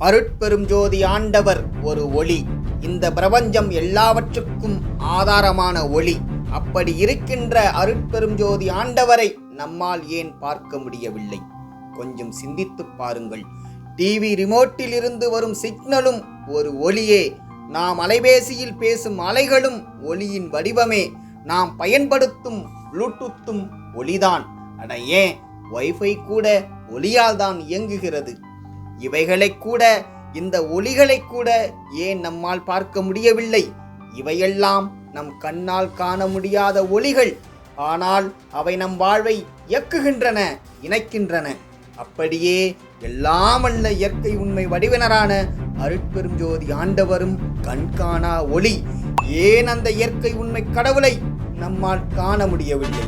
அருட்பெரும் ஜோதி ஆண்டவர் ஒரு ஒளி. இந்த பிரபஞ்சம் எல்லாவற்றுக்கும் ஆதாரமான ஒளி. அப்படி இருக்கின்ற அருட்பெரும் ஜோதி ஆண்டவரை நம்மால் ஏன் பார்க்க முடியவில்லை? கொஞ்சம் சிந்தித்துப் பாருங்கள். டிவி ரிமோட்டில் இருந்து வரும் சிக்னலும் ஒரு ஒளியே. நாம் அலைபேசியில் பேசும் அலைகளும் ஒளியின் வடிவமே. நாம் பயன்படுத்தும் ப்ளூடூத்தும் ஒளிதான். அட ஏன்? வைஃபை கூட ஒளியால் தான் இயங்குகிறது. இவைகளை கூட இந்த ஒளிகளை கூட ஏன் நம்மால் பார்க்க முடியவில்லை? இவையெல்லாம் நம் கண்ணால் காண முடியாத ஒளிகள் ஆனால் அவை நம் வாழ்வை இயக்குகின்றன இணைக்கின்றன. அப்படியே எல்லாம் அல்ல இயற்கை உண்மை வடிவினரான அருட்பெருஞ்சோதி ஆண்டவரும் கண்காணா ஒளி. ஏன் அந்த இயற்கை உண்மை கடவுளை நம்மால் காண முடியவில்லை?